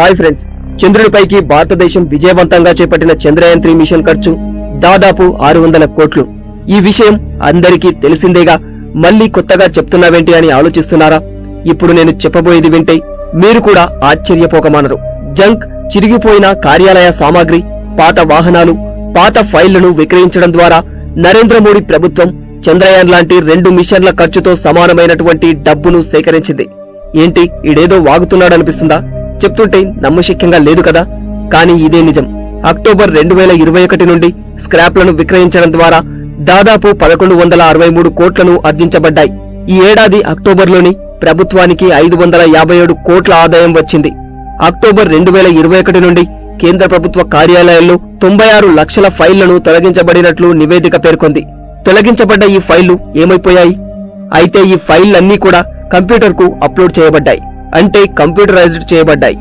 Hi friends. చంద్రుడిపైకి భారతదేశం విజయవంతంగా చేపట్టిన చంద్రయాన్ త్రీ మిషన్ ఖర్చు దాదాపు ఆరు వందల కోట్లు. ఈ విషయం అందరికీ తెలిసిందేగా మళ్ళీ కొత్తగా చెప్తున్నావేంటి అని ఆలోచిస్తున్నారా? ఇప్పుడు నేను చెప్పబోయేది వింటే మీరు కూడా ఆశ్చర్యపోకమానరు. జంక్ చిరిగిపోయిన కార్యాలయ సామాగ్రి పాత వాహనాలు పాత ఫైళ్ళను విక్రయించడం ద్వారా నరేంద్ర మోడీ ప్రభుత్వం చంద్రయాన్ లాంటి రెండు మిషన్ల ఖర్చుతో సమానమైనటువంటి డబ్బును సేకరించింది. ఏంటి ఈడేదో వాగుతున్నాడనిపిస్తుందా? చెప్తుంటే నమ్మశక్యంగా లేదు కదా? కానీ ఇదే నిజం. అక్టోబర్ రెండు వేల ఇరవై ఒకటి నుండి స్క్రాప్లను విక్రయించడం ద్వారా దాదాపు పదకొండు వందల అరవై మూడు కోట్లను ఆర్జించబడ్డాయి. ఈ ఏడాది అక్టోబర్లోని ప్రభుత్వానికి ఐదు వందల యాభై ఏడు కోట్ల ఆదాయం వచ్చింది. అక్టోబర్ రెండు వేల ఇరవై ఒకటి నుండి కేంద్ర ప్రభుత్వ కార్యాలయాల్లో తొంభై ఆరు లక్షల ఫైళ్ళను తొలగించబడినట్లు నివేదిక పేర్కొంది. తొలగించబడ్డ ఈ ఫైళ్ళు ఏమైపోయాయి? అయితే ఈ ఫైళ్ళన్నీ కూడా కంప్యూటర్కు అప్లోడ్ చేయబడ్డాయి. అంటే కంప్యూటరైజ్డ్ చేయబడ్డాయి.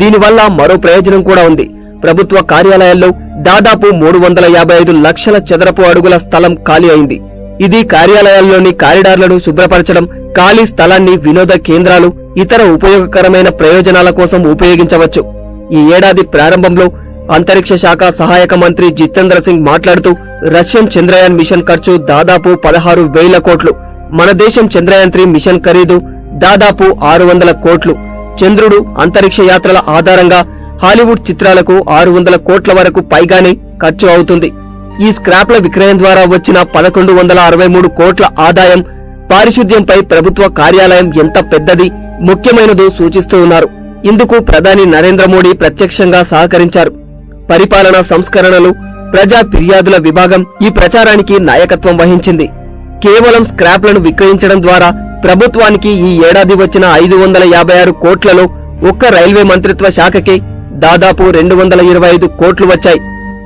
దీనివల్ల మరో ప్రయోజనం కూడా ఉంది. ప్రభుత్వ కార్యాలయాల్లో దాదాపు మూడు వందల యాభై ఐదు లక్షల చదరపు అడుగుల స్థలం ఖాళీ అయింది. ఇది కార్యాలయాల్లోని కారిడార్లను శుభ్రపరచడం ఖాళీ స్థలాన్ని వినోద కేంద్రాలు ఇతర ఉపయోగకరమైన ప్రయోజనాల కోసం ఉపయోగించవచ్చు. ఈ ఏడాది ప్రారంభంలో అంతరిక్ష శాఖ సహాయక మంత్రి జితేంద్ర సింగ్ మాట్లాడుతూ రష్యన్ చంద్రయాన్ మిషన్ ఖర్చు దాదాపు పదహారు వేల కోట్లు. మన దేశం చంద్రయాన్ త్రీ మిషన్ ఖరీదు దాదాపు ఆరు వందల కోట్లు. చంద్రుడు అంతరిక్ష యాత్రల ఆధారంగా హాలీవుడ్ చిత్రాలకు ఆరు వందల కోట్ల వరకు పైగానే ఖర్చు అవుతుంది. ఈ స్క్రాప్ల విక్రయం ద్వారా వచ్చిన పదకొండు వందల అరవై మూడు కోట్ల ఆదాయం పారిశుద్ధ్యంపై ప్రభుత్వ కార్యాలయం ఎంత పెద్దది ముఖ్యమైనదో సూచిస్తూ ఉన్నారు. ఇందుకు ప్రధాని నరేంద్ర మోడీ ప్రత్యక్షంగా సహకరించారు. పరిపాలనా సంస్కరణలు ప్రజా ఫిర్యాదుల విభాగం ఈ ప్రచారానికి నాయకత్వం వహించింది. కేవలం స్క్రాప్లను విక్రయించడం ద్వారా ప్రభుత్వానికి ఈ ఏడాది వచ్చిన ఐదు వందల యాభై ఆరు కోట్లలో ఒక్క రైల్వే మంత్రిత్వ శాఖకే దాదాపు రెండు వందల ఇరవై ఐదు కోట్లు వచ్చాయి.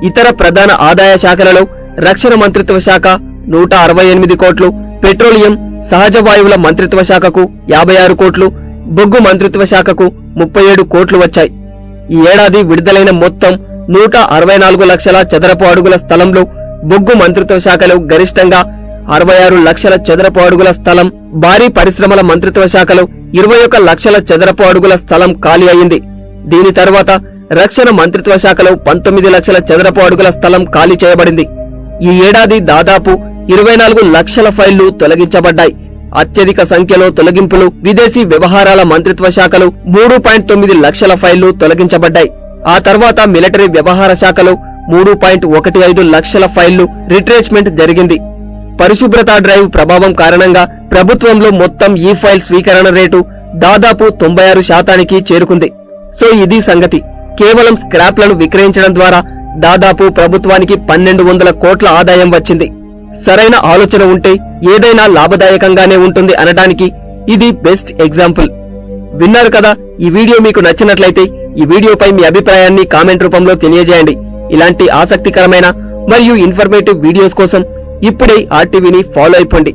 ఇతర ప్రధాన ఆదాయ శాఖలలో రక్షణ మంత్రిత్వ శాఖ నూట అరవై ఎనిమిది కోట్లు పెట్రోలియం సహజ వాయువుల మంత్రిత్వ శాఖకు యాభై ఆరు కోట్లు బొగ్గు మంత్రిత్వ శాఖకు ముప్పై ఏడు కోట్లు వచ్చాయి. ఈ ఏడాది విడుదలైన మొత్తం నూట అరవై నాలుగు లక్షల చదరపు అడుగుల స్థలంలో బొగ్గు మంత్రిత్వ శాఖలో గరిష్టంగా అరవై ఆరు లక్షల చదరపు అడుగుల స్థలం భారీ పరిశ్రమల మంత్రిత్వ శాఖలో ఇరవై ఒక లక్షల చదరపు అడుగుల స్థలం ఖాళీ అయింది. దీని తర్వాత రక్షణ మంత్రిత్వ శాఖలో పంతొమ్మిది లక్షల చదరపు అడుగుల స్థలం ఖాళీ చేయబడింది. ఈ ఏడాది దాదాపు ఇరవై నాలుగు లక్షల ఫైళ్ళు తొలగించబడ్డాయి. అత్యధిక సంఖ్యలో తొలగింపులు విదేశీ వ్యవహారాల మంత్రిత్వ శాఖలో మూడు పాయింట్ తొమ్మిది లక్షల ఫైళ్ళు తొలగించబడ్డాయి. ఆ తర్వాత మిలిటరీ వ్యవహార శాఖలో మూడు పాయింట్ ఒకటి ఐదు లక్షల ఫైళ్ళు రిట్రేచ్మెంట్ జరిగింది. పరిశుభ్రతా డ్రైవ్ ప్రభావం కారణంగా ప్రభుత్వంలో మొత్తం ఈ ఫైల్ స్వీకరణ రేటు దాదాపు తొంభై ఆరు శాతానికి చేరుకుంది. సో ఇది సంగతి. కేవలం స్క్రాప్లను విక్రయించడం ద్వారా దాదాపు ప్రభుత్వానికి పన్నెండు వందల కోట్ల ఆదాయం వచ్చింది. సరైన ఆలోచన ఉంటే ఏదైనా లాభదాయకంగానే ఉంటుంది అనడానికి ఇది బెస్ట్ ఎగ్జాంపుల్. విన్నారు కదా ఈ వీడియో మీకు నచ్చినట్లయితే ఈ వీడియోపై మీ అభిప్రాయాన్ని కామెంట్ రూపంలో తెలియజేయండి. ఇలాంటి ఆసక్తికరమైన మరియు ఇన్ఫర్మేటివ్ వీడియోస్ కోసం ఇప్పుడే ఆర్టీవీని ఫాలో అయిపోండి.